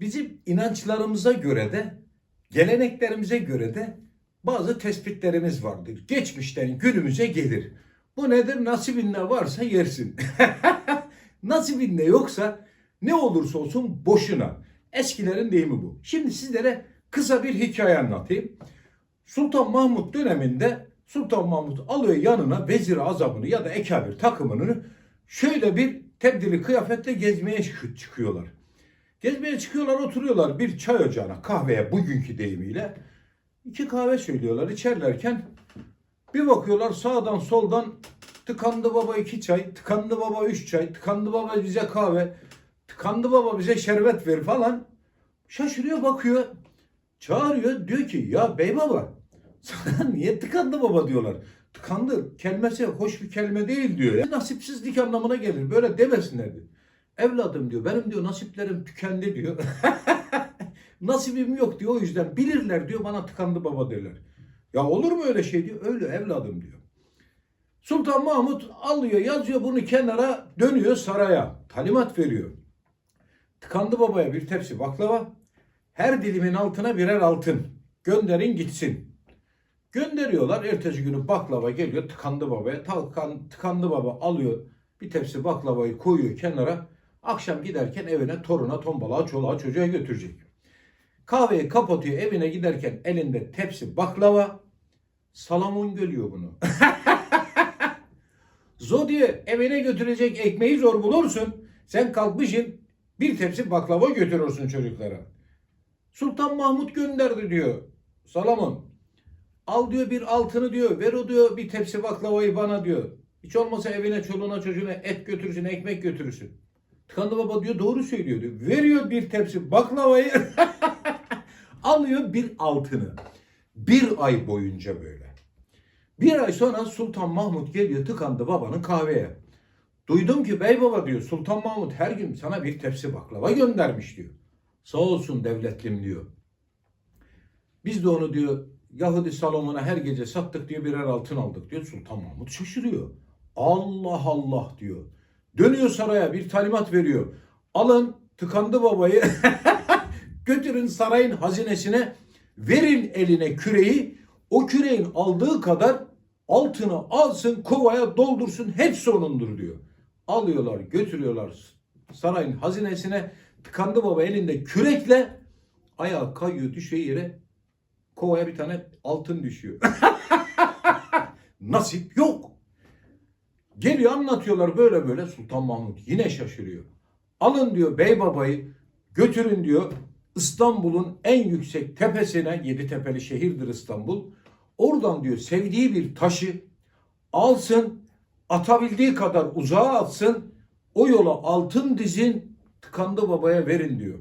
Bizim inançlarımıza göre de, geleneklerimize göre de bazı tespitlerimiz vardır. Geçmişten günümüze gelir. Bu nedir? Nasibinde varsa yersin. Nasibinde yoksa ne olursa olsun boşuna. Eskilerin deyimi bu. Şimdi sizlere kısa bir hikaye anlatayım. Sultan Mahmut döneminde Sultan Mahmut alıyor yanına vezir azabını ya da ekabir takımını şöyle bir tebdili kıyafetle gezmeye çık- çıkıyorlar. Gezmeye çıkıyorlar oturuyorlar bir çay ocağına kahveye bugünkü deyimiyle. iki kahve söylüyorlar içerlerken bir bakıyorlar sağdan soldan tıkandı baba iki çay, tıkandı baba üç çay, tıkandı baba bize kahve, tıkandı baba bize şerbet ver falan. Şaşırıyor bakıyor. Çağırıyor diyor ki ya bey baba sana niye tıkandı baba diyorlar. Tıkandı kelimesi hoş bir kelime değil diyor. Ya. Nasipsizlik anlamına gelir böyle demesinler diyor. Evladım diyor benim diyor nasiplerim tükendi diyor. Nasibim yok diyor o yüzden bilirler diyor bana tıkandı baba derler. Ya olur mu öyle şey diyor. Öyle evladım diyor. Sultan Mahmut alıyor yazıyor bunu kenara dönüyor saraya. Talimat veriyor. Tıkandı babaya bir tepsi baklava. Her dilimin altına birer altın. Gönderin gitsin. Gönderiyorlar. Ertesi günü baklava geliyor tıkandı babaya. Tıkan, tıkandı baba alıyor bir tepsi baklavayı koyuyor kenara. Akşam giderken evine toruna, tombalağa, çoluğa, çocuğa götürecek. Kahveyi kapatıyor evine giderken elinde tepsi baklava. Salamon görüyor bunu. Zodiye evine götürecek ekmeği zor bulursun. Sen kalkmışsın bir tepsi baklava götürürsün çocuklara. Sultan Mahmut gönderdi diyor. Salamon. Al diyor bir altını diyor. Ver o diyor bir tepsi baklavayı bana diyor. Hiç olmasa evine çoluğuna çocuğuna et götürsün ekmek götürürsün. Tıkandı baba diyor doğru söylüyor diyor. Veriyor bir tepsi baklavayı. alıyor bir altını. Bir ay boyunca böyle. Bir ay sonra Sultan Mahmut geliyor tıkandı babanın kahveye. Duydum ki bey baba diyor Sultan Mahmut her gün sana bir tepsi baklava göndermiş diyor. Sağ olsun devletlim diyor. Biz de onu diyor Yahudi Salomon'a her gece sattık diyor birer altın aldık diyor. Sultan Mahmut şaşırıyor. Allah Allah diyor. Dönüyor saraya bir talimat veriyor. Alın tıkandı babayı götürün sarayın hazinesine verin eline küreği o küreğin aldığı kadar altını alsın kovaya doldursun hepsi onundur diyor. Alıyorlar götürüyorlar sarayın hazinesine tıkandı baba elinde kürekle ayağa kayıyor düşüyor yere kovaya bir tane altın düşüyor. Nasip yok. Geliyor anlatıyorlar böyle böyle Sultan Mahmut yine şaşırıyor. Alın diyor bey babayı götürün diyor İstanbul'un en yüksek tepesine yedi tepeli şehirdir İstanbul. Oradan diyor sevdiği bir taşı alsın atabildiği kadar uzağa atsın o yola altın dizin tıkandı babaya verin diyor.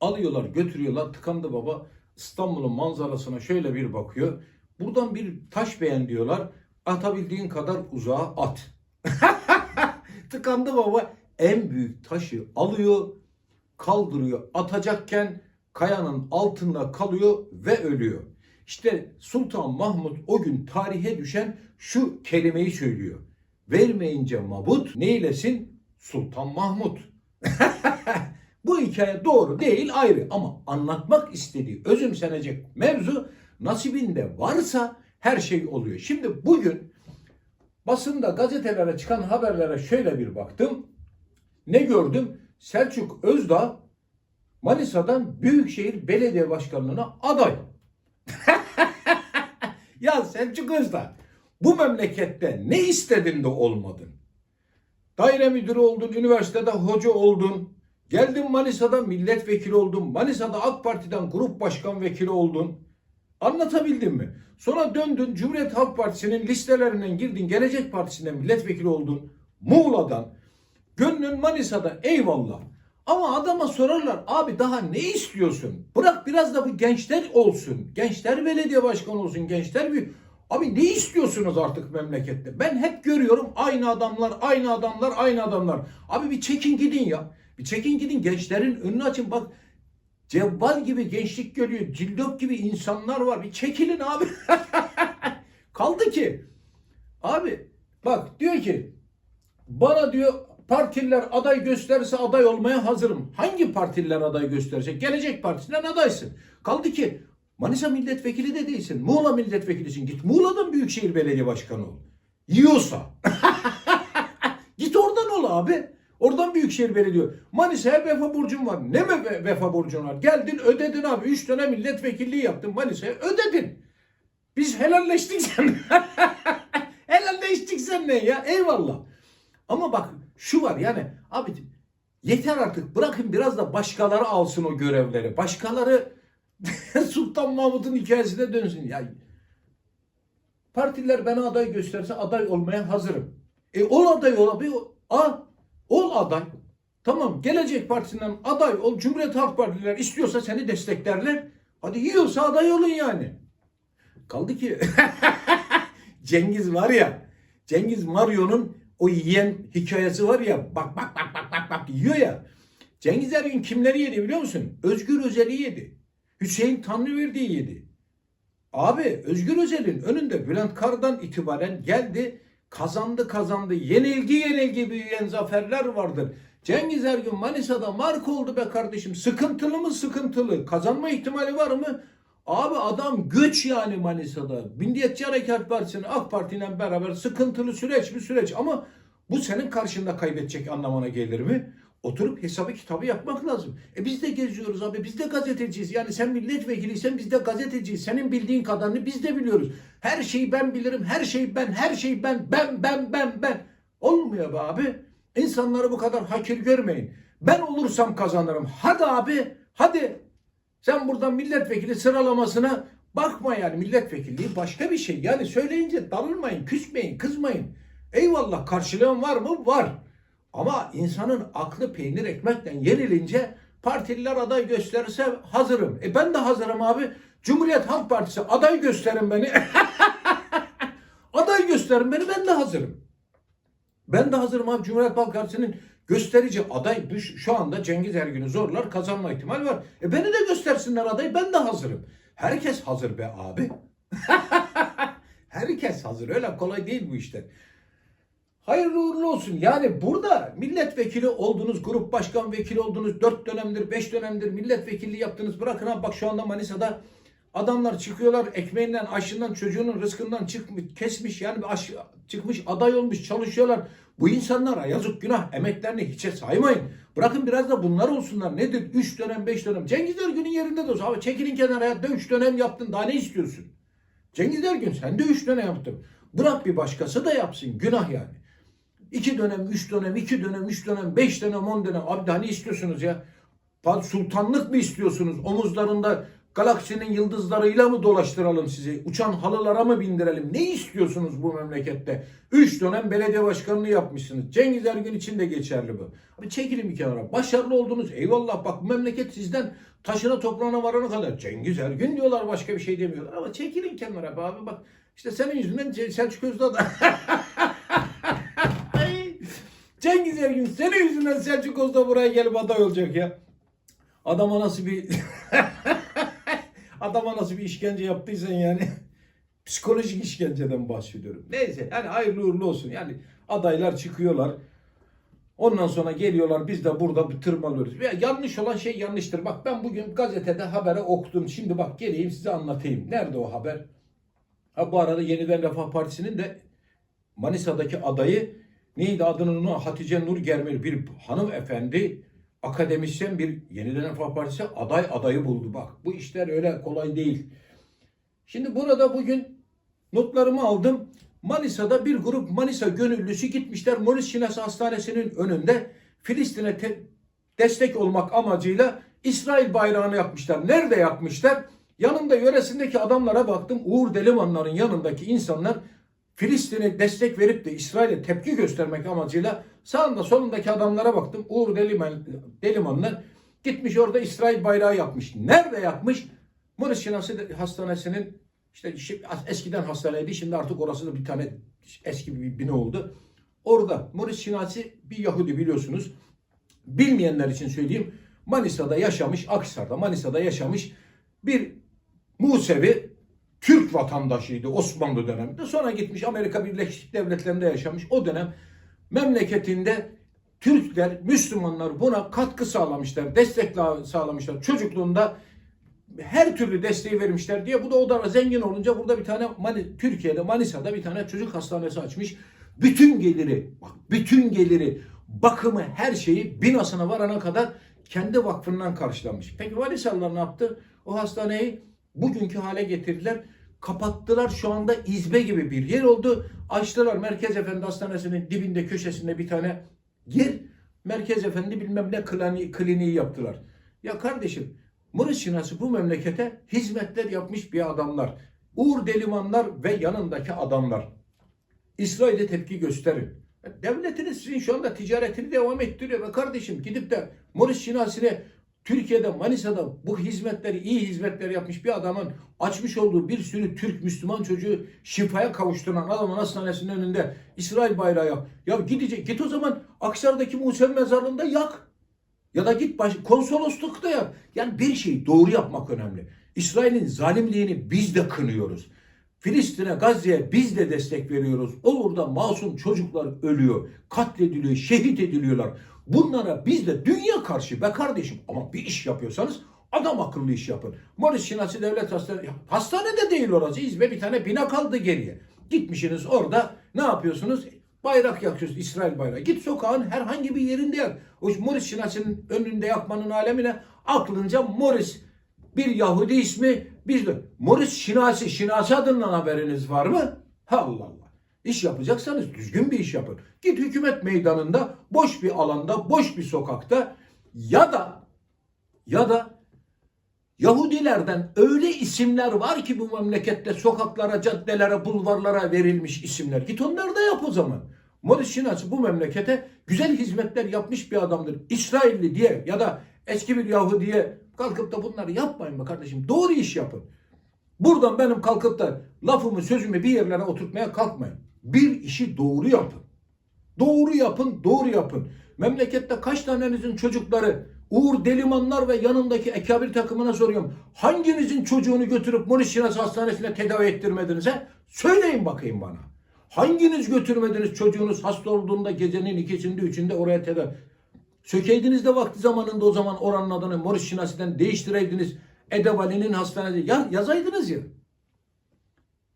Alıyorlar götürüyorlar tıkandı baba İstanbul'un manzarasına şöyle bir bakıyor. Buradan bir taş beğen diyorlar. Atabildiğin kadar uzağa at. tıkandı baba en büyük taşı alıyor, kaldırıyor, atacakken kayanın altında kalıyor ve ölüyor. İşte Sultan Mahmut o gün tarihe düşen şu kelimeyi söylüyor. Vermeyince mabut neylesin? Sultan Mahmut. Bu hikaye doğru değil ayrı ama anlatmak istediği özümsenecek mevzu nasibinde varsa her şey oluyor. Şimdi bugün basında gazetelere çıkan haberlere şöyle bir baktım. Ne gördüm? Selçuk Özdağ Manisa'dan Büyükşehir Belediye Başkanlığı'na aday. ya Selçuk Özdağ bu memlekette ne istedin de olmadın? Daire müdürü oldun, üniversitede hoca oldun. Geldin Manisa'da milletvekili oldun. Manisa'da AK Parti'den grup başkan vekili oldun. Anlatabildim mi? Sonra döndün Cumhuriyet Halk Partisi'nin listelerinden girdin. Gelecek Partisi'nden milletvekili oldun. Muğla'dan. Gönlün Manisa'da eyvallah. Ama adama sorarlar abi daha ne istiyorsun? Bırak biraz da bu gençler olsun. Gençler belediye başkanı olsun. Gençler bir... Abi ne istiyorsunuz artık memlekette? Ben hep görüyorum aynı adamlar, aynı adamlar, aynı adamlar. Abi bir çekin gidin ya. Bir çekin gidin gençlerin önünü açın. Bak Cebbal gibi gençlik görüyor. Cildop gibi insanlar var. Bir çekilin abi. Kaldı ki abi bak diyor ki bana diyor Partililer aday gösterirse aday olmaya hazırım. Hangi partililer aday gösterecek? Gelecek Partisi'nden adaysın. Kaldı ki Manisa milletvekili de değilsin. Muğla milletvekilisin. Git Muğla'dan Büyükşehir Belediye Başkanı ol. Yiyorsa. Git oradan ol abi. Oradan Büyükşehir Belediye. Manisa'ya vefa borcun var. Ne mi ve- vefa borcun var? Geldin ödedin abi. Üç dönem milletvekilliği yaptın Manisa'ya ödedin. Biz helalleştik sen. helalleştik sen ne ya? Eyvallah. Ama bak şu var yani abi yeter artık bırakın biraz da başkaları alsın o görevleri. Başkaları Sultan Mahmut'un hikayesine dönsün. Ya partiler bana aday gösterse aday olmaya hazırım. E ol aday ol abi. A, ol aday. Tamam Gelecek Partisi'nden aday ol. Cumhuriyet Halk Partiler istiyorsa seni desteklerler. Hadi yiyorsa aday olun yani. Kaldı ki Cengiz var ya Cengiz Mario'nun o yiyen hikayesi var ya bak bak bak bak bak bak yiyor ya. Cengiz Ergün kimleri yedi biliyor musun? Özgür Özel'i yedi. Hüseyin Tanrıverdi'yi yedi. Abi Özgür Özel'in önünde Bülent Kar'dan itibaren geldi kazandı kazandı. Yenilgi yenilgi büyüyen zaferler vardır. Cengiz Ergün Manisa'da marka oldu be kardeşim. Sıkıntılı mı sıkıntılı? Kazanma ihtimali var mı? Abi adam göç yani Manisa'da. Milliyetçi Hareket Partisi'nin AK Parti'yle beraber sıkıntılı süreç bir süreç ama bu senin karşında kaybedecek anlamına gelir mi? Oturup hesabı kitabı yapmak lazım. E biz de geziyoruz abi. Biz de gazeteciyiz. Yani sen milletvekiliysen biz de gazeteciyiz. Senin bildiğin kadarını biz de biliyoruz. Her şeyi ben bilirim. Her şey ben. Her şey ben. Ben ben ben ben. Olmuyor be abi. İnsanları bu kadar hakir görmeyin. Ben olursam kazanırım. Hadi abi. Hadi. Sen buradan milletvekili sıralamasına bakma yani. Milletvekilliği başka bir şey. Yani söyleyince darılmayın, küsmeyin, kızmayın. Eyvallah karşılığın var mı? Var. Ama insanın aklı peynir ekmekten yenilince partililer aday gösterirse hazırım. E ben de hazırım abi. Cumhuriyet Halk Partisi aday gösterin beni. aday gösterin beni ben de hazırım. Ben de hazırım abi. Cumhuriyet Halk Partisi'nin gösterici aday şu anda Cengiz Ergün'ü zorlar kazanma ihtimali var. E beni de göstersinler aday ben de hazırım. Herkes hazır be abi. Herkes hazır. Öyle kolay değil bu işler. Hayırlı uğurlu olsun. Yani burada milletvekili oldunuz, grup başkan vekili oldunuz, 4 dönemdir, 5 dönemdir milletvekilliği yaptınız. Bırakın ha bak şu anda Manisa'da adamlar çıkıyorlar ekmeğinden, aşından, çocuğunun rızkından çıkmış, kesmiş yani aş, çıkmış aday olmuş, çalışıyorlar. Bu insanlara yazık günah emeklerini hiçe saymayın. Bırakın biraz da bunlar olsunlar. Nedir? 3 dönem, 5 dönem. Cengiz Ergün'ün yerinde de olsa. Abi çekilin kenara hayatta 3 dönem yaptın. Daha ne istiyorsun? Cengiz Ergün sen de 3 dönem yaptın. Bırak bir başkası da yapsın. Günah yani. 2 dönem, 3 dönem, 2 dönem, 3 dönem, 5 dönem, 10 dönem. Abi daha ne istiyorsunuz ya? Sultanlık mı istiyorsunuz? Omuzlarında galaksinin yıldızlarıyla mı dolaştıralım sizi? Uçan halılara mı bindirelim? Ne istiyorsunuz bu memlekette? 3 dönem belediye başkanlığı yapmışsınız. Cengiz Ergün için de geçerli bu. Abi çekilin bir kenara. Başarılı oldunuz. Eyvallah bak bu memleket sizden taşına toprağına varana kadar. Cengiz Ergün diyorlar başka bir şey demiyorlar. Ama çekilin kenara abi bak. İşte senin yüzünden Selçuk Özdağ da Cengiz Ergün senin yüzünden Selçuk Özdağ buraya gelip aday olacak ya. Adama nasıl bir adama nasıl bir işkence yaptıysan yani psikolojik işkenceden bahsediyorum. Neyse yani hayırlı uğurlu olsun. Yani adaylar çıkıyorlar. Ondan sonra geliyorlar biz de burada bir tırmalıyoruz. Ya yanlış olan şey yanlıştır. Bak ben bugün gazetede habere okudum. Şimdi bak geleyim size anlatayım. Nerede o haber? Ha bu arada Yeniden Refah Partisi'nin de Manisa'daki adayı neydi adının onu Hatice Nur Germir bir hanımefendi akademisyen bir Yeniden Refah Partisi aday adayı buldu. Bak bu işler öyle kolay değil. Şimdi burada bugün notlarımı aldım. Manisa'da bir grup Manisa gönüllüsü gitmişler Morris Şinasi Hastanesi'nin önünde Filistin'e te- destek olmak amacıyla İsrail bayrağını yakmışlar. Nerede yakmışlar? Yanında yöresindeki adamlara baktım. Uğur Delimanların yanındaki insanlar Filistin'e destek verip de İsrail'e tepki göstermek amacıyla sağında solundaki adamlara baktım. Uğur Deliman, Delimanlar gitmiş orada İsrail bayrağı yapmış. Nerede yapmış? Morris Şinasi Hastanesi'nin işte eskiden hastaneydi şimdi artık orası da bir tane eski bir bina oldu. Orada Morris Şinasi bir Yahudi biliyorsunuz. Bilmeyenler için söyleyeyim. Manisa'da yaşamış, Akhisar'da Manisa'da yaşamış bir Musevi Türk vatandaşıydı Osmanlı döneminde. Sonra gitmiş Amerika Birleşik Devletleri'nde yaşamış. O dönem memleketinde Türkler, Müslümanlar buna katkı sağlamışlar, destek sağlamışlar. Çocukluğunda her türlü desteği vermişler diye bu da o da zengin olunca burada bir tane Mani, Türkiye'de Manisa'da bir tane çocuk hastanesi açmış. Bütün geliri bak bütün geliri bakımı her şeyi binasına varana kadar kendi vakfından karşılamış. Peki Manisalılar ne yaptı? O hastaneyi bugünkü hale getirdiler. Kapattılar şu anda izbe gibi bir yer oldu. Açtılar Merkez Efendi Hastanesi'nin dibinde köşesinde bir tane yer. Merkez Efendi bilmem ne klini, kliniği yaptılar. Ya kardeşim Mırış Şinası bu memlekete hizmetler yapmış bir adamlar. Uğur Delimanlar ve yanındaki adamlar. İsrail'e tepki gösterin. Devletiniz sizin şu anda ticaretini devam ettiriyor ve kardeşim gidip de Morris Şinasi'ne Türkiye'de Manisa'da bu hizmetleri iyi hizmetler yapmış bir adamın açmış olduğu bir sürü Türk Müslüman çocuğu şifaya kavuşturan adamın hastanesinin önünde İsrail bayrağı yak. Ya gidecek git o zaman Aksar'daki Musevi mezarlığında yak. Ya da git baş, konsoloslukta yap. Yani bir şeyi doğru yapmak önemli. İsrail'in zalimliğini biz de kınıyoruz. Filistin'e, Gazze'ye biz de destek veriyoruz. Orada masum çocuklar ölüyor, katlediliyor, şehit ediliyorlar. Bunlara biz de dünya karşı be kardeşim ama bir iş yapıyorsanız adam akıllı iş yapın. Morris Şinasi Devlet Hastanesi, hastanede değil orası. İzbe bir tane bina kaldı geriye. Gitmişsiniz orada ne yapıyorsunuz? Bayrak yakıyoruz İsrail bayrağı. Git sokağın herhangi bir yerinde yak. O Morris Şinasi'nin önünde yakmanın alemine aklınca Morris bir Yahudi ismi biz de Morris Şinasi, Şinasi adından haberiniz var mı? Allah Allah. İş yapacaksanız düzgün bir iş yapın. Git hükümet meydanında, boş bir alanda, boş bir sokakta ya da ya da Yahudilerden öyle isimler var ki bu memlekette sokaklara, caddelere, bulvarlara verilmiş isimler. Git onları da yap o zaman. Morris Şinasi bu memlekete güzel hizmetler yapmış bir adamdır. İsrailli diye ya da eski bir Yahudiye kalkıp da bunları yapmayın be kardeşim. Doğru iş yapın. Buradan benim kalkıp da lafımı sözümü bir yerlere oturtmaya kalkmayın. Bir işi doğru yapın. Doğru yapın, doğru yapın. Memlekette kaç tanenizin çocukları Uğur Delimanlar ve yanındaki ekabir takımına soruyorum. Hanginizin çocuğunu götürüp Morris Şinasi Hastanesi'ne tedavi ettirmediniz he? Söyleyin bakayım bana. Hanginiz götürmediniz çocuğunuz hasta olduğunda gecenin ikisinde üçünde oraya tedavi Sökeydiniz de vakti zamanında o zaman oranın adını Morris Şinasi'den değiştireydiniz. Edebali'nin hastanesi. Ya yazaydınız ya.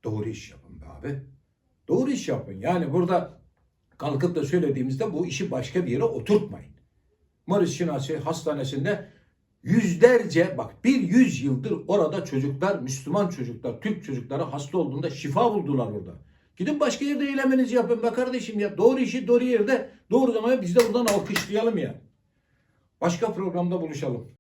Doğru iş yapın be abi. Doğru iş yapın. Yani burada kalkıp da söylediğimizde bu işi başka bir yere oturtmayın. Morris Şinasi hastanesinde yüzlerce bak bir yüz yıldır orada çocuklar Müslüman çocuklar Türk çocukları hasta olduğunda şifa buldular orada. Gidin başka yerde eylemenizi yapın be kardeşim ya. Doğru işi doğru yerde doğru zamanda biz de buradan alkışlayalım ya. Başka programda buluşalım.